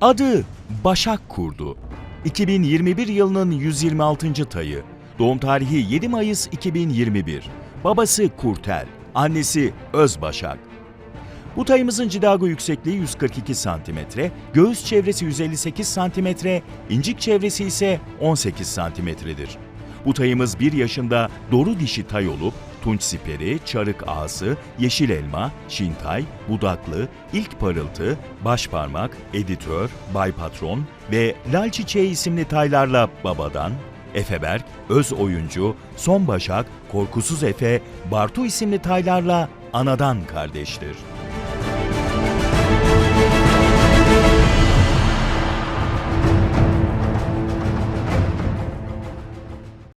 Adı Başak Kurdu. 2021 yılının 126. tayı. Doğum tarihi 7 Mayıs 2021. Babası Kurtel, annesi Özbaşak. Bu tayımızın cidago yüksekliği 142 cm, göğüs çevresi 158 cm, incik çevresi ise 18 cm'dir. Bu tayımız 1 yaşında doğru dişi tay olup tunç siperi, çarık ağası, yeşil elma, şintay, budaklı, ilk parıltı, baş parmak, editör, bay patron ve lal çiçeği isimli taylarla babadan, Efeberk, Öz Oyuncu, Son Başak, Korkusuz Efe, Bartu isimli taylarla anadan kardeştir.